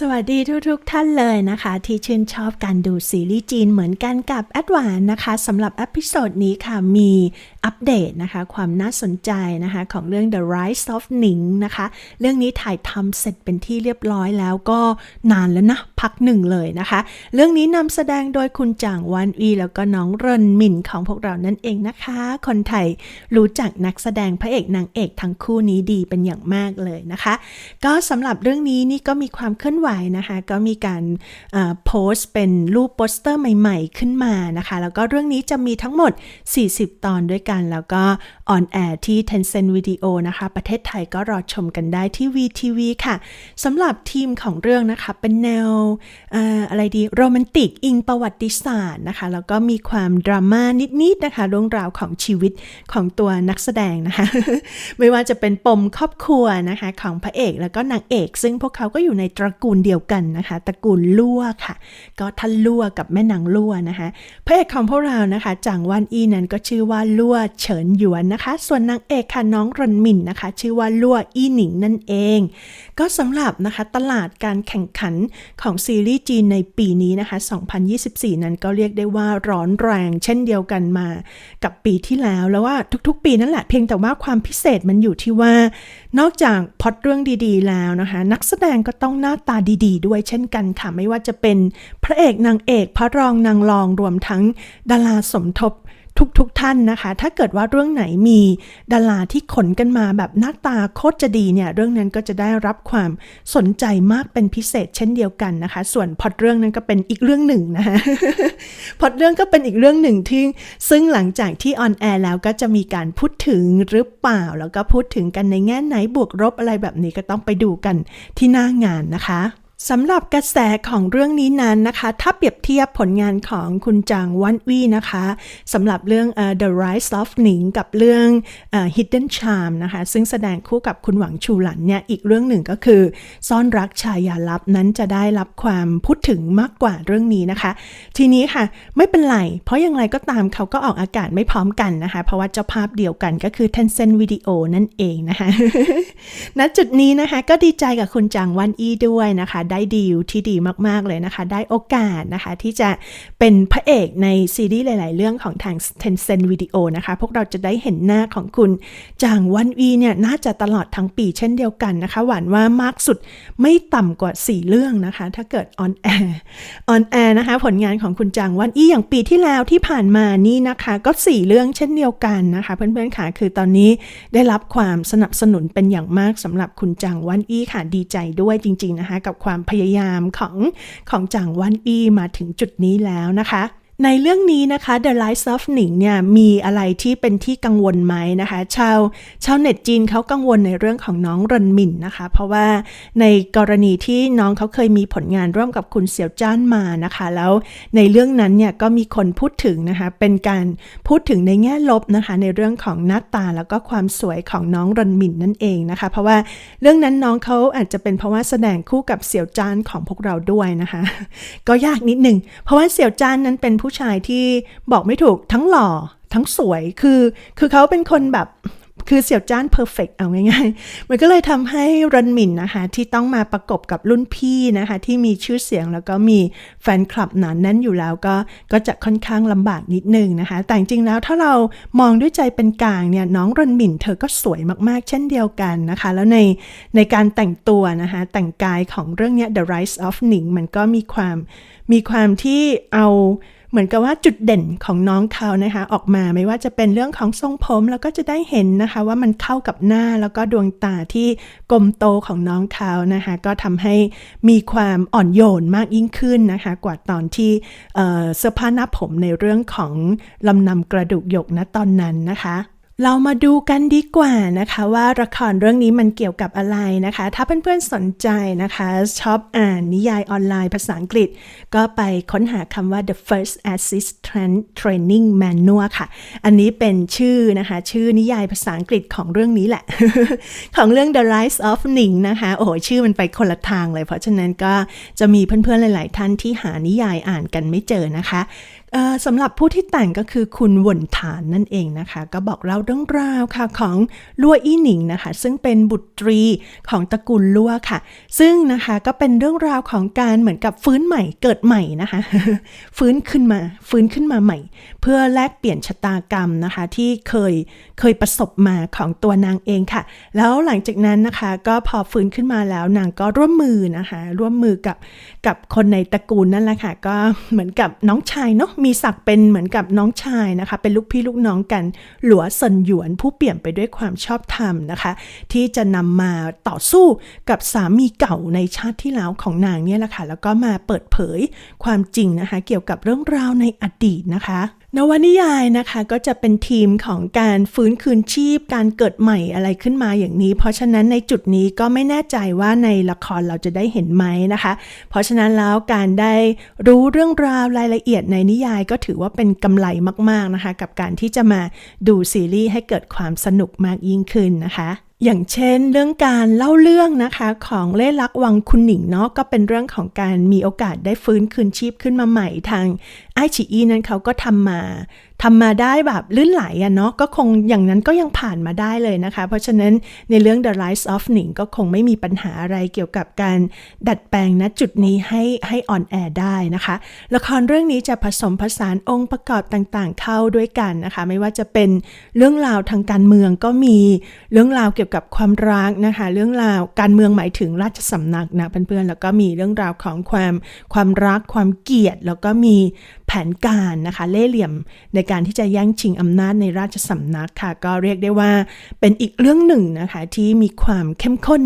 สวัสดีทุกๆทท่านเลยนะคะ ที่ชื่นชอบการดูซีรีส์จีนเหมือนกันกับแอดวานนะคะสำหรับอพิโซดนี้ค่ะมีอัปเดตนะคะความน่าสนใจนะคะของเรื่อง The Rise of Ning นะคะ เรื่องนี้ถ่ายทำเสร็จเป็นที่เรียบร้อยแล้วก็นานแล้วนะพักหนึ่งเลยนะคะ เรื่องนี้นำแสดงโดยคุณจางวานอีแล้วก็น้องเรินหมินของพวกเรานั่นเองนะคะ คนไทยรู้จักนักแสดงพระเอกนางเอกทั้งคู่นี้ดีเป็นอย่างมากเลยนะคะ ก็สำหรับเรื่องนี้นี่ก็มีความเคลื่อนไหวนะคะ ก็มีการโพสต์เป็นรูปโปสเตอร์ใหม่ๆขึ้นมานะคะ แล้วก็เรื่องนี้จะมีทั้งหมด 40 ตอนด้วยกัน แล้วก็ออนแอร์ที่ Tencent Video นะคะ ประเทศไทยก็รอชมกันได้ที่ VTV ค่ะสำหรับทีมของเรื่องนะคะ เป็นแนวออะไรดีโรแมนติกอิงประวัติศาสตร์นะคะ แล้วก็มีความดราม่านิดๆนะคะเรื่องราวของชีวิตของตัวนักแสดงนะคะ ไม่ว่าจะเป็นปมครอบครัวนะคะของพระเอกแล้วก็นางเอก ซึ่งพวกเขาก็อยู่ในตระกูลเดียวกันนะคะตระกูลลั่วค่ะ ก็ท่านลั่วกับแม่นางลั่วนะคะพระเอกของพวกเรานะคะจางวันอีนั้นก็ชื่อว่าลั่วเฉินหยวนนะคะ ส่วนนางเอกค่ะน้องรนมินนะคะ ชื่อว่าลั่วอีหนิงนั่นเอง ก็สำหรับนะคะตลาดการแข่งขันของซีรีส์จีนในปีนี้นะคะ 2024 นั้นก็เรียกได้ว่าร้อนแรงเช่นเดียวกันมากับปีที่แล้วแล้วว่าทุกๆ ปีนั่นแหละเพียงแต่ว่าความพิเศษมันอยู่ที่ว่า นอกจากพอดเรื่องดีๆแล้วนะคะ นักแสดงก็ต้องหน้าตาดีๆ ด้วยเช่นกันค่ะ ไม่ว่าจะเป็นพระเอกนางเอก พระรองนางรองรวมทั้งดาราสมทบ ทุกๆทท่านนะคะ ถ้าเกิดว่าเรื่องไหนมีดาราที่ขนกันมาแบบหน้าตาโคตรจะดีเนี่ย เรื่องนั้นก็จะได้รับความสนใจมากเป็นพิเศษเช่นเดียวกันนะคะ ส่วนพอดเรื่องนั้นก็เป็นอีกเรื่องหนึ่งนะคะพอดเรื่องก็เป็นอีกเรื่องหนึ่งที่ซึ่งหลังจากที่ออนแอร์แล้วก็จะมีการพูดถึงหรือเปล่า แล้วก็พูดถึงกันในแง่ไหนบวกลบอะไรแบบนี้ก็ต้องไปดูกันที่หน้างานนะคะ สำหรับกระแสของเรื่องนี้นั้นนะคะ ถ้าเปรียบเทียบผลงานของคุณจางวันวีนะคะสำหรับเรื่อง uh, The Rise of Ning กับเรื่อง uh, Hidden Charm นะคะ ซึ่งแสดงคู่กับคุณหวังชูหลันเนี่ย อีกเรื่องหนึ่งก็คือ ซ่อนรักชายาลับนั้นจะได้รับความพูดถึงมากกว่าเรื่องนี้นะคะ ทีนี้ค่ะ ไม่เป็นไร เพราะอย่างไรก็ตามเขาก็ออกอากาศไม่พร้อมกันนะคะ เพราะว่าเจ้าภาพเดียวกันก็คือ Tencent Video นั่นเองนะคะณจุดนี้นะคะก็ดีใจกับคุณจางวันอีด้วยนะคะได้ดีลที่ดีมาก ๆ เลยนะคะ ได้โอกาสนะคะ ที่จะเป็นพระเอกในซีรีส์หลาย ๆ เรื่องของทาง Tencent Video นะคะ พวกเราจะได้เห็นหน้าของคุณจางวันวีเนี่ย น่าจะตลอดทั้งปีเช่นเดียวกันนะคะ หวานว่ามากสุดไม่ต่ำกว่า 4 เรื่องนะคะ ถ้าเกิดออนแอร์ออนแอร์นะคะ ผลงานของคุณจางวันอีอย่างปีที่แล้วที่ผ่านมานี่นะคะ ก็ 4 เรื่องเช่นเดียวกันนะคะ เพื่อน ๆ ค่ะ คือตอนนี้ได้รับความสนับสนุนเป็นอย่างมากสำหรับคุณจางวันอีค่ะ ดีใจด้วยจริง ๆ นะคะ กับความพยายามของของจางวันอีมาถึงจุดนี้แล้วนะคะ ในเรื่องนี้นะคะ The Light of Ning เนี่ยมีอะไรที่เป็นที่กังวลไหมนะคะ ชาวชาวเน็ตจีนเขากังวลในเรื่องของน้องรนมินนะคะ เพราะว่าในกรณีที่น้องเขาเคยมีผลงานร่วมกับคุณเสี่ยวจ้านมานะคะ แล้วในเรื่องนั้นเนี่ยก็มีคนพูดถึงนะคะ เป็นการพูดถึงในแง่ลบนะคะ ในเรื่องของหน้าตาแล้วก็ความสวยของน้องรนมินนั่นเองนะคะ เพราะว่าเรื่องนั้นน้องเขาอาจจะเป็นเพราะว่าแสดงคู่กับเสี่ยวจ้านของพวกเราด้วยนะคะ ก็ยากนิดหนึ่งเพราะว่าเสี่ยวจ้านนั้นเป็นผูู้ชายที่บอกไม่ถูกทั้งหล่อทั้งสวยคือคือเขาเป็นคนแบบคือเสี่ยวจ้านเพอร์เฟกเอาง่ายๆ มันก็เลยทำให้รันหมินนะคะ ที่ต้องมาประกบกับรุ่นพี่นะคะ ที่มีชื่อเสียงแล้วก็มีแฟนคลับหนานแน่นอยู่แล้วก็ก็จะค่อนข้างลำบากนิดนึงนะคะ แต่จริงแล้วถ้าเรามองด้วยใจเป็นกลางเนี่ยน้องรันหมินเธอก็สวยมากๆ เช่นเดียวกันนะคะ แล้วในในการแต่งตัวนะคะ แต่งกายของเรื่องนี้ The Rise of Ning มันก็มีความมีความที่เอา เหมือนกับว่าจุดเด่นของน้องเขานะคะ ออกมาไม่ว่าจะเป็นเรื่องของทรงผมแล้วก็จะได้เห็นนะคะ ว่ามันเข้ากับหน้าแล้วก็ดวงตาที่กลมโตของน้องเขานะคะ ก็ทำให้มีความอ่อนโยนมากยิ่งขึ้นนะคะ กว่าตอนที่เสื้อผ้าหน้าผมในเรื่องของลำนำกระดูกหยกนะตอนนั้นนะคะ เรามาดูกันดีกว่านะคะว่าละครเรื่องนี้มันเกี่ยวกับอะไรนะคะ ถ้าเพื่อนๆสนใจนะคะชอบอ่านนิยายออนไลน์ภาษาอังกฤษ ก็ไปค้นหาคำว่า the first assistant training manual ค่ะ อันนี้เป็นชื่อนะคะ ชื่อนิยายภาษาอังกฤษของเรื่องนี้แหละ ของเรื่อง the rise of Ning นะคะ โอ้โห ชื่อมันไปคนละทางเลย เพราะฉะนั้นก็จะมีเพื่อนๆหลาย ๆ ท่านที่หานิยายอ่านกันไม่เจอนะคะ สำหรับผู้ที่แต่งก็คือคุณวนฐานนั่นเองนะคะ ก็บอกเล่าเรื่องราวค่ะของลัวอี้หนิงนะคะ ซึ่งเป็นบุตรีของตระกูลลัวค่ะ ซึ่งนะคะก็เป็นเรื่องราวของการเหมือนกับฟื้นใหม่เกิดใหม่นะคะ ฟื้นขึ้นมาฟื้นขึ้นมาใหม่ เพื่อแลกเปลี่ยนชะตากรรมนะคะ ที่เคยเคยประสบมาของตัวนางเองค่ะ แล้วหลังจากนั้นนะคะ ก็พอฟื้นขึ้นมาแล้วนางก็ร่วมมือนะคะ ร่วมมือกับกับคนในตระกูลนั่นแหละค่ะ ก็เหมือนกับน้องชายเนาะมีศักดิ์เป็นเหมือนกับน้องชายนะคะ เป็นลูกพี่ลูกน้องกัน หลัวเซินหยวนผู้เปี่ยมไปด้วยความชอบธรรมนะคะ ที่จะนำมาต่อสู้กับสามีเก่าในชาติที่แล้วของนางเนี่ยแหละค่ะแล้วก็มาเปิดเผยความจริงนะคะ เกี่ยวกับเรื่องราวในอดีตนะคะนวนิยายนะคะก็จะเป็นทีมของการฟื้นคืนชีพ การเกิดใหม่อะไรขึ้นมาอย่างนี้ เพราะฉะนั้นในจุดนี้ก็ไม่แน่ใจว่าในละครเราจะได้เห็นไหมนะคะ เพราะฉะนั้นแล้วการได้รู้เรื่องราวรายละเอียดในนิยายก็ถือว่าเป็นกำไรมากๆนะคะ กับการที่จะมาดูซีรีส์ให้เกิดความสนุกมากยิ่งขึ้นนะคะอย่างเช่นเรื่องการเล่าเรื่องนะคะของเล่ลักวังคุณหนิงเนาะก็เป็นเรื่องของการมีโอกาสได้ฟื้นคืนชีพขึ้นมาใหม่ทาง ไอชีอีนั้นเขาก็ทำมาทำมาได้แบบลื่นไหลอะเนาะก็คงอย่างนั้นก็ยังผ่านมาได้เลยนะคะ เพราะฉะนั้นในเรื่อง The Rise of Ning ก็คงไม่มีปัญหาอะไรเกี่ยวกับการดัดแปลงณจุดนี้ให้ให้อ่อนแอได้นะคะ ละครเรื่องนี้จะผสมผสานองค์ประกอบต่างๆ เข้าด้วยกันนะคะ ไม่ว่าจะเป็นเรื่องราวทางการเมืองก็มีเรื่องราวเกี่ยวกับความรักนะคะ เรื่องราวการเมืองหมายถึงราชสำนักนะเพื่อนๆแล้วก็มีเรื่องราวของความความรักความเกลียดแล้วก็มีแผนการนะคะ เล่เหลี่ยมในการที่จะแย่งชิงอำนาจในราชสำนักค่ะ ก็เรียกได้ว่าเป็นอีกเรื่องหนึ่งนะคะ ที่มีความเข้มข้น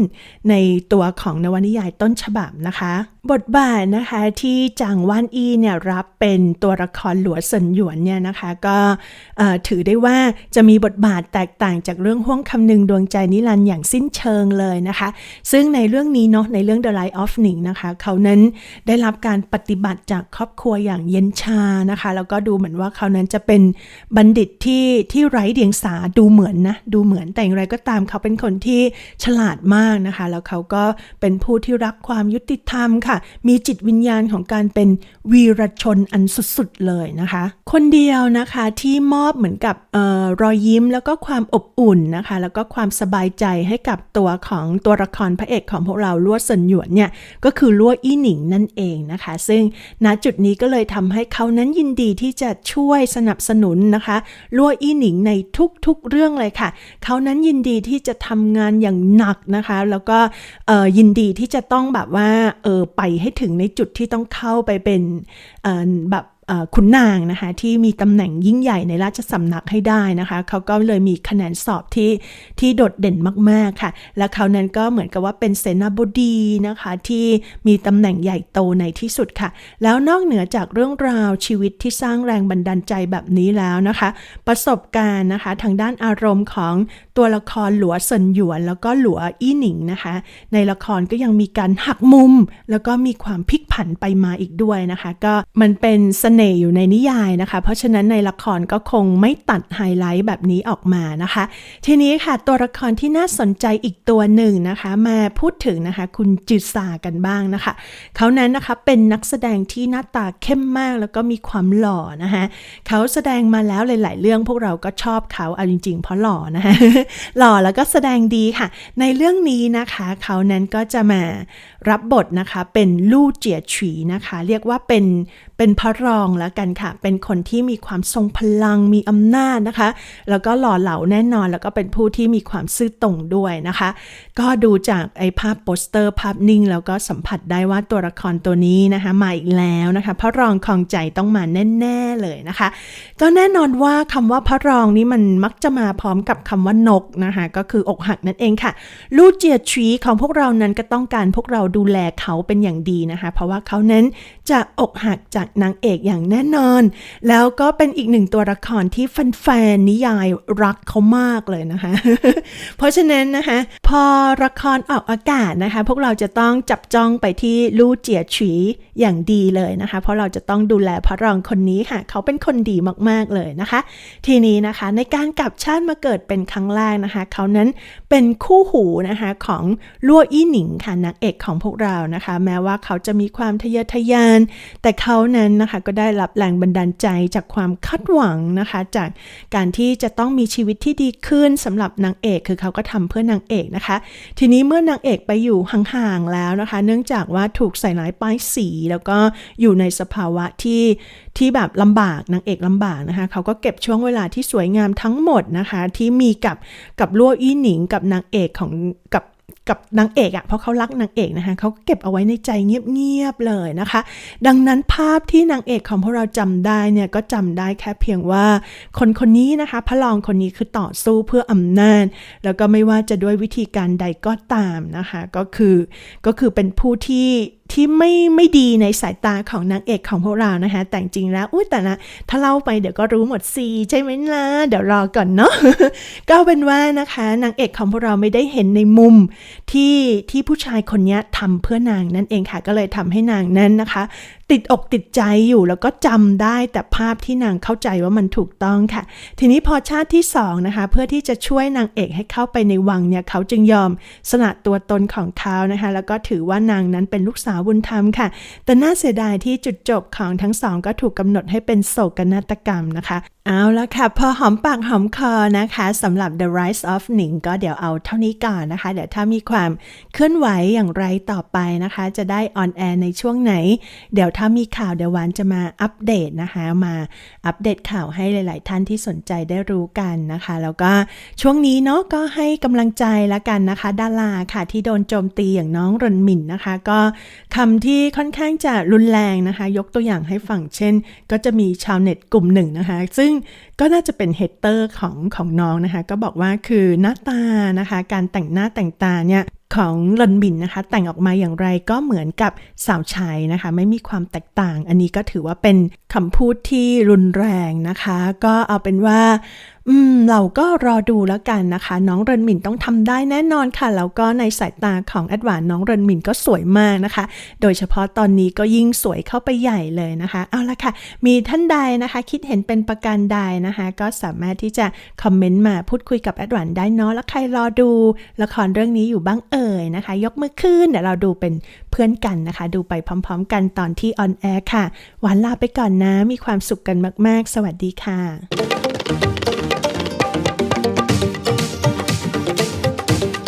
ในตัวของนวนิยายต้นฉบับนะคะ บทบาทนะคะที่จางว่านอีเนี่ยรับเป็นตัวละครหลัวเซินหยวนเนี่ยนะคะ ก็ถือได้ว่าจะมีบทบาทแตกต่างจากเรื่องห้วงคำนึงดวงใจนิรันด์อย่างสิ้นเชิงเลยนะคะ ซึ่งในเรื่องนี้เนาะในเรื่อง The Light of Ning นะคะ เขานั้นได้รับการปฏิบัติจากครอบครัวอย่างเย็นชานะคะ แล้วก็ดูเหมือนว่าเขานั้นจะเป็นบัณฑิตที่ที่ไร้เดียงสาดูเหมือนนะ ดูเหมือนแต่อย่างไรก็ตามเขาเป็นคนที่ฉลาดมากนะคะ แล้วเขาก็เป็นผู้ที่รักความยุติธรรมค่ะ มีจิตวิญญาณของการเป็นวีรชนอันสุดๆเลยนะคะ คนเดียวนะคะที่มอบเหมือนกับออรอยยิ้มแล้วก็ความอบอุ่นนะคะ แล้วก็ความสบายใจให้กับตัวของตัวละครพระเอกของพวกเราลวเซินหยวนเนี่ยก็คือลั่วอี้หนิงนั่นเองนะคะ ซึ่งณจุดนี้ก็เลยทำให้เขาานั้นยินดีที่จะช่วยสนับสนุนนะคะลั่วอี้หนิงในทุกๆเรื่องเลยค่ะ เขานั้นยินดีที่จะทำงานอย่างหนักนะคะ แล้วก็ยินดีที่จะต้องแบบว่าเออไปให้ถึงในจุดที่ต้องเข้าไปเป็นแบบ ขุนนางนะคะที่มีตำแหน่งยิ่งใหญ่ในราชสำนักให้ได้นะคะเขาก็เลยมีคะแนนสอบที่ที่โดดเด่นมากๆค่ะ และเขานั้นก็เหมือนกับว่าเป็นเสนาบดีนะคะที่มีตำแหน่งใหญ่โตในที่สุดค่ะ แล้วนอกเหนือจากเรื่องราวชีวิตที่สร้างแรงบันดาลใจแบบนี้แล้วนะคะ ประสบการณ์นะคะทางด้านอารมณ์ของตัวละครหลัวเซินหยวน แล้วก็หลัวอี้หนิงนะคะ ในละครก็ยังมีการหักมุม แล้วก็มีความพลิกผันไปมาอีกด้วยนะคะ ก็มันเป็นเสนห์อยู่ในนิยายนะคะ เพราะฉะนั้นในละครก็คงไม่ตัดไฮไลท์แบบนี้ออกมานะคะ ทีนี้ค่ะตัวละครที่น่าสนใจอีกตัวหนึ่งนะคะ มาพูดถึงนะคะคุณจืดซากันบ้างนะคะ เขานั้นนะคะเป็นนักแสดงที่หน้าตาเข้มมากแล้วก็มีความหล่อนะคะเขาแสดงมาแล้วหลาย ๆ เรื่องพวกเราก็ชอบเขาเอาจริง ๆ เพราะหล่อนะคะหล่อแล้วก็แสดงดีค่ะ ในเรื่องนี้นะคะเขานั้นก็จะมารับบทนะคะเป็นลู่เจียฉีนะคะ เรียกว่าเป็นเป็นพระรองแล้วกันค่ะ เป็นคนที่มีความทรงพลังมีอำนาจนะคะ แล้วก็หล่อเหลาแน่นอน แล้วก็เป็นผู้ที่มีความซื่อตรงด้วยนะคะ ก็ดูจากไอ้ภาพโปสเตอร์ภาพนิ่ง แล้วก็สัมผัสได้ว่าตัวละครตัวนี้นะคะมาอีกแล้วนะคะพระรองคองใจต้องมาแน่ ๆเลยนะคะ ก็แน่นอนว่าคำว่าพระรองนี้มันมักจะมาพร้อมกับคำว่านกนะคะก็คืออกหักนั่นเองค่ะลู่เจียชีของพวกเรานั้นก็ต้องการพวกเราดูแลเขาเป็นอย่างดีนะคะ เพราะว่าเขานั้น จะอกหักจากนางเอกอย่างแน่นอน แล้วก็เป็นอีกหนึ่งตัวละครที่แฟนๆนิยายรักเขามากเลยนะคะ เพราะฉะนั้นนะคะ พอละครออกอากาศนะคะ พวกเราจะต้องจับจ้องไปที่ลู่เจียฉีอย่างดีเลยนะคะ เพราะเราจะต้องดูแลพระรองคนนี้ค่ะ เขาเป็นคนดีมากๆเลยนะคะ ทีนี้นะคะในการกลับชาติมาเกิดเป็นครั้งแรกนะคะ เขานั้นเป็นคู่หูนะคะของลั่วอี้หนิงค่ะนางเอกของพวกเรานะคะ แม้ว่าเขาจะมีความทะเยอทะยานแต่เขานั้นนะคะก็ได้รับแรงบันดาลใจจากความคาดหวังนะคะ จากการที่จะต้องมีชีวิตที่ดีขึ้นสำหรับนางเอกคือเขาก็ทำเพื่อนางเอกนะคะ ทีนี้เมื่อนางเอกไปอยู่ห่างๆแล้วนะคะ เนื่องจากว่าถูกใส่ร้ายป้ายสี แล้วก็อยู่ในสภาวะที่ที่แบบลำบากนางเอกลำบากนะคะเขาก็เก็บช่วงเวลาที่สวยงามทั้งหมดนะคะ ที่มีกับกับลั่วอี้หนิงกับนางเอกของกับ กับนางเอกอะ่ะเพราะเขารักนางเอกนะคะเขาเก็บเอาไว้ในใจเงียบๆเลยนะคะ ดังนั้นภาพที่นางเอกของพวกเราจำได้เนี่ยก็จำได้แค่เพียงว่า คนคนนี้นะคะพระรองคนนี้คือต่อสู้เพื่ออำนาจ แล้วก็ไม่ว่าจะด้วยวิธีการใดก็ตามนะคะ ก็คือก็คือเป็นผู้ที่ ที่ไม่ไม่ดีในสายตาของนางเอกของพวกเรานะคะ แต่จริงแล้วอุ้ยแต่นะถ้าเล่าไปเดี๋ยวก็รู้หมดสิใช่ไหมล่ะเดี๋ยวรอก่อนเนาะก็เอาเป็นว่านะคะนางเอกของพวกเราไม่ได้เห็นในมุมที่ที่ผู้ชายคนนี้ทำเพื่อนางนั่นเองค่ะ ก็เลยทำให้นางนั้นนะคะ ติดอกติดใจอยู่แล้วก็จำได้แต่ภาพที่นางเข้าใจว่ามันถูกต้องค่ะ ทีนี้พอชาติที่สองนะคะ เพื่อที่จะช่วยนางเอกให้เข้าไปในวังเนี่ยเขาจึงยอมสละตัวตนของเขานะคะ แล้วก็ถือว่านางนั้นเป็นลูกสาวบุญธรรมค่ะ แต่น่าเสียดายที่จุดจบของทั้งสองก็ถูกกำหนดให้เป็นโศกนาฏกรรมนะคะ เอาละค่ะ พอหอมปากหอมคอนะคะสำหรับ The Rise of หนิงก็เดี๋ยวเอาเท่านี้ก่อนนะคะ เดี๋ยวถ้ามีความเคลื่อนไหวอย่างไรต่อไปนะคะ จะได้ออนแอร์ในช่วงไหน เดี๋ยวถ้ามีข่าวเดี๋ยววานจะมาอัปเดตนะคะ มาอัปเดตข่าวให้หลาย ๆ ท่านที่สนใจได้รู้กันนะคะ แล้วก็ช่วงนี้เนาะก็ให้กำลังใจละกันนะคะ ดาราค่ะที่โดนโจมตีอย่างน้องรนหมิ่นนะคะ ก็คำที่ค่อนข้างจะรุนแรงนะคะ ยกตัวอย่างให้ฟังเช่น ก็จะมีชาวเน็ตกลุ่มหนึ่งนะคะ ซึ่งก็น่าจะเป็นเฮดเตอร์ของของน้องนะคะ ก็บอกว่าคือหน้าตานะคะ การแต่งหน้าแต่งตาเนี่ยของลอนบินนะคะ แต่งออกมาอย่างไรก็เหมือนกับสาวใช้นะคะ ไม่มีความแตกต่าง อันนี้ก็ถือว่าเป็นคำพูดที่รุนแรงนะคะ ก็เอาเป็นว่า อืม เราก็รอดูแล้วกันนะคะ น้องเรนหมินต้องทำได้แน่นอนค่ะ แล้วก็ในสายตาของแอดวานน้องเรนหมินก็สวยมากนะคะ โดยเฉพาะตอนนี้ก็ยิ่งสวยเข้าไปใหญ่เลยนะคะ เอาละค่ะ มีท่านใดนะคะ คิดเห็นเป็นประการใดนะคะ ก็สามารถที่จะคอมเมนต์มาพูดคุยกับแอดวานได้เนาะแล้วใครรอดูละครเรื่องนี้อยู่บ้างเอ่ยนะคะ ยกมือขึ้นเดี๋ยวเราดูเป็นเพื่อนกันนะคะ ดูไปพร้อมๆ กันตอนที่ออนแอร์ค่ะ หวานลาไปก่อนนะ มีความสุขกันมาก ๆ สวัสดีค่ะ